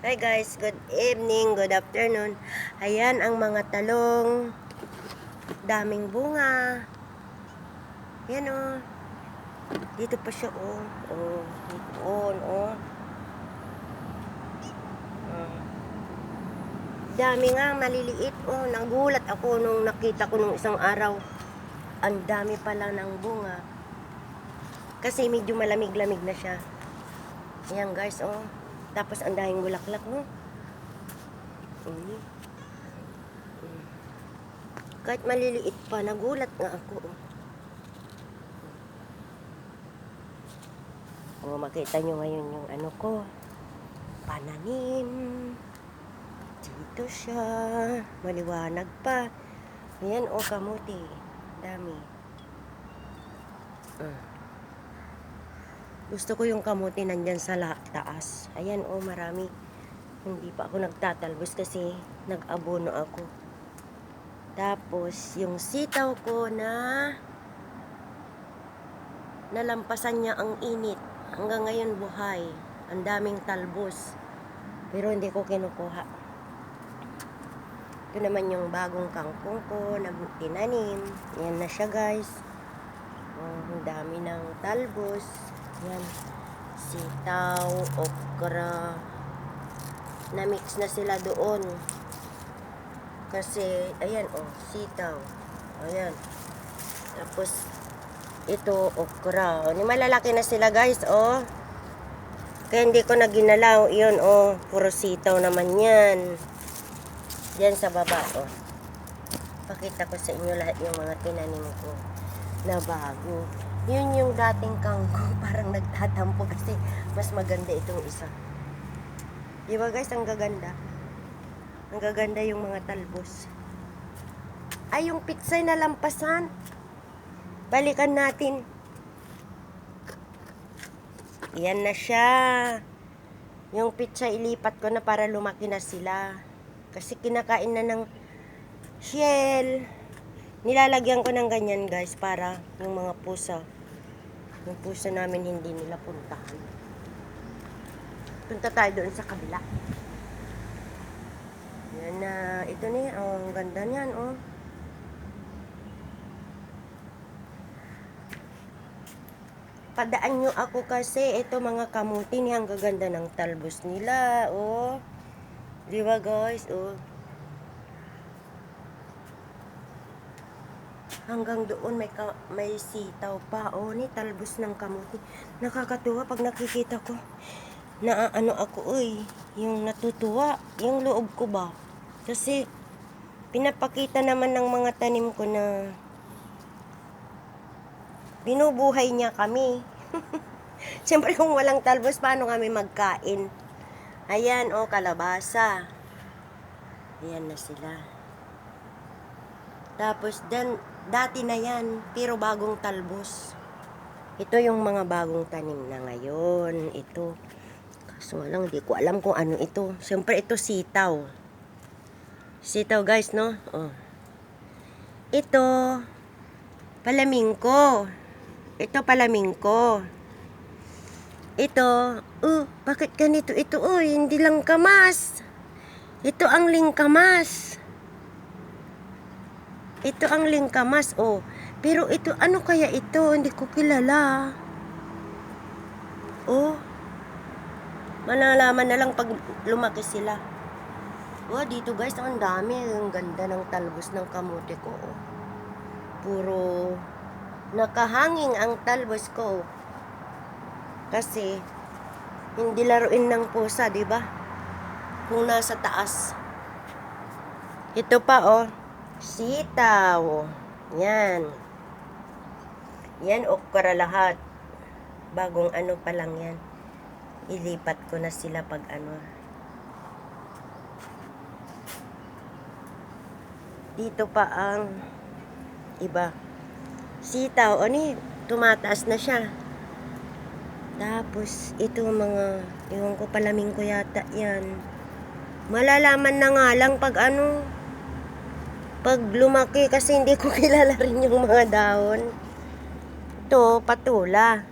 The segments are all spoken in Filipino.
Hi guys, good evening, good afternoon. Ayan ang mga talong. Daming bunga. Yan oh. Dito pa siya oh. Oh, dito on oh. Oh. Dami nga, maliliit oh. Nagulat ako nung nakita ko nung isang araw. Ang dami pala ng bunga. Kasi medyo malamig-lamig na siya. Ayan guys, oh. Tapos ang dahing bulaklak, no? Mm. Mm. Kahit maliliit pa, nagulat nga ako. Oh. Oh, makita nyo ngayon yung ano ko. Pananim. Dito siya. Maliwanag pa. Ayan, oh, kamuti. Dami. Ah. Gusto ko yung kamuti nandyan sa taas. Ayan, oh, marami. Hindi pa ako nagtatalbos kasi nag-abono ako. Tapos, yung sitaw ko na nalampasan niya ang init. Hanggang ngayon buhay. Ang daming talbos. Pero hindi ko kinukuha. Ito naman yung bagong kangkong ko na tinanim. Yan na siya guys. Oh, ang dami ng talbos. Yan. Sitaw, okra. Na-mix na sila doon. Kasi, ayan, oh, sitaw. Ayan. Tapos, ito, okra. O, ni malalaki na sila, guys, oh. Kaya hindi ko na ginalaw. Yun, oh, puro sitaw naman yan. Yan sa baba, oh. Pakita ko sa inyo lahat yung mga tinanim ko na bago. Yun yung dating kangkong parang nagtatampo kasi mas maganda itong isa. Di ba guys, ang gaganda? Ang gaganda yung mga talbos. Ay, yung pitsay na lampasan. Balikan natin. Yan na siya. Yung pizza ilipat ko na para lumaki na sila. Kasi kinakain na ng shell. Nilalagyan ko ng ganyan guys para yung mga pusa. Yung pusa namin hindi nila puntahan. Punta tayo doon sa kabila. Yan na. ito na yan. Oh, ang ganda niyan oh. Padaan nyo ako kasi ito mga kamuti niya ang gaganda ng talbos nila. Oh. Di ba guys? Oh. Hanggang doon may ka, may sitaw pa. Oh, ni talbos ng kamuti. Nakakatuwa pag nakikita ko. Na ano ako, uy, yung natutuwa, yung loob ko ba? Kasi pinapakita naman ng mga tanim ko na binubuhay niya kami. Siyempre kung walang talbos, paano kami magkain? Ayan, oh, kalabasa. Ayan na sila. Tapos, dan, dati na yan, pero bagong talbos. Ito yung mga bagong tanim na ngayon. Ito. Kaso lang, hindi ko alam kung ano ito. Siyempre, ito sitaw. Sitaw, guys, no? Oh. Ito, palamingko. Ito, palamingko. Ito, uh, bakit ganito? Ito, oh, hindi lang kamas. Ito ang lingkamas. Ito ang lingkamas, oh. Pero ito, ano kaya ito? Hindi ko kilala. Oh. Malalaman na lang pag lumaki sila. Oh, dito guys, ang dami. Ang ganda ng talbos ng kamote ko, oh. Puro nakahanging ang talbos ko. Kasi, hindi laruin ng pusa, di ba? Kung nasa taas. Ito pa, oh. Sitaw. Yan. Yan, okra lahat. Bagong ano pa lang yan. Ilipat ko na sila pag ano. Dito pa ang iba. Sitaw, ano tumataas na siya. Tapos, ito mga, iwan ko palaming ko yata yan. Malalaman na nga lang pag ano, pag lumaki kasi hindi ko kilala rin yung mga dahon. Ito, patula.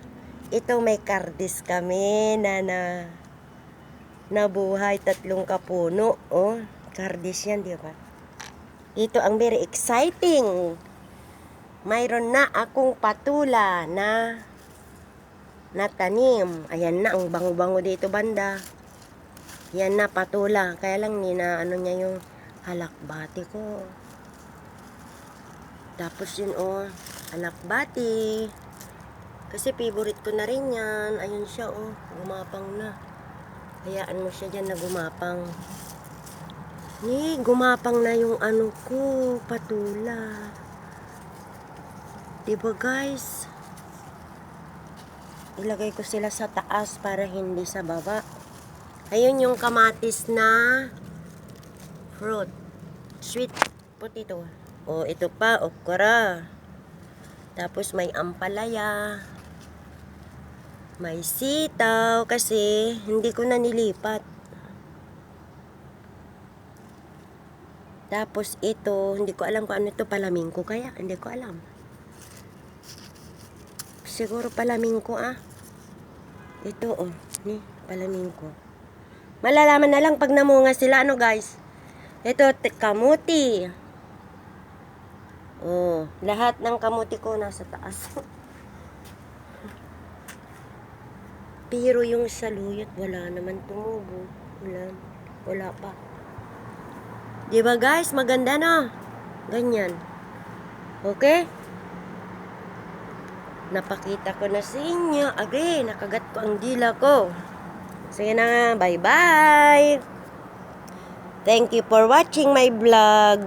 Ito may kardis kami na na nabuhay tatlong kapuno. Oh, kardis yan, di ba? Ito ang very exciting. Mayroon na akong patula na natanim. Ayan na, ang bango-bango dito banda. Yan na, patula. Kaya lang ni na ano niya yung halakbati ko. Tapos yun, oh, halakbati. Kasi favorite ko na rin yan. Ayun siya, oh, gumapang na. Hayaan mo siya dyan na gumapang. Ni, gumapang na yung ano ko, patula. Diba guys? Ilagay ko sila sa taas para hindi sa baba. Ayun yung kamatis na fruit. Sweet potato. O, ito pa, okra. Tapos may ampalaya. May sitaw kasi hindi ko na nilipat. Tapos ito, hindi ko alam kung ano ito, palamingko kaya, hindi ko alam. Siguro palamingko ah. Ito oh, ni palamingko. Malalaman na lang pag namunga sila ano guys. Ito kamuti. Oh, lahat ng kamuti ko nasa taas. Pero yung saluyot wala naman tumubo. Wala, wala pa. Di ba guys, maganda no? Ganyan. Okay? Napakita ko na sa inyo. Agay, nakagat ko ang dila ko. Sige na nga, bye-bye! Thank you for watching my vlog.